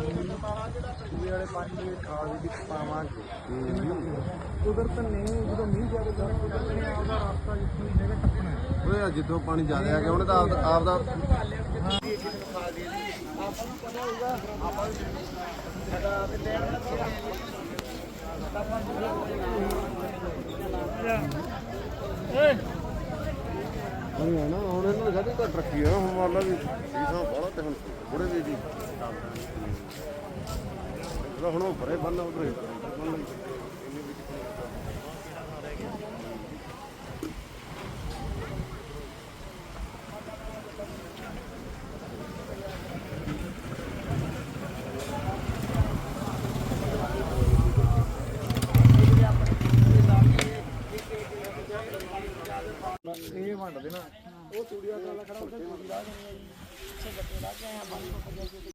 ਸੂਏ ਵਾਲੇ ਪਾਣੀ ਦੇ ਖਾਲ ਵਿੱਚ ਪਾਵਾਂਗੇ ਕੁਦਰਤ ਨੇ ਜਦੋਂ ਮੀਂਹ ਜ਼ਿਆਦਾ ਜ਼ਿਆਦਾ ਕੁਦਰਤ ਨੇ ਆਪਦਾ ਰਸਤਾ ਜਿੱਥੋਂ ਦੀ ਜਗ੍ਹਾ ਟੱਪਣਾ ਓਏ ਜਿੱਦੋਂ ਪਾਣੀ ਜ਼ਿਆਦਾ ਆ ਗਿਆ, ਉਹਨੇ ਤਾਂ ਆਪਦਾ ਆਪਦਾ ਆਪਾਂ ਨੂੰ ਪਤਾ ਹੋਊਗਾ ਆਪਾਂ ਸਾਡਾ ਤੇ ਲੈਣ ਦਾ ਨਹੀਂ ਹੈ ਨਾ, ਹੁਣ ਇਹਨਾਂ ਨੇ ਸਾਡੀ ਘੱਟ ਰੱਖੀ ਆ ਹੁਣ ਮੰਨ ਵੀ ਸੀਸਾਂ ਬਾਹਲਾ ਤੇ ਹੁਣ ਥੋੜੇ ਵੀ ਦੀ ਹੁਣ ਉਹ ਭਰੇ ਬੰਨ ਉਧਰ। ਇਹ ਵੰਡ ਦੇਣਾ ਉਹ ਤੂੜੀਆ ਕਾਲਾ ਖੜਾ ਉੱਥੇ ਤੂੜੀ ਲਾ ਦੇਣੀ ਹੈ ਜੀ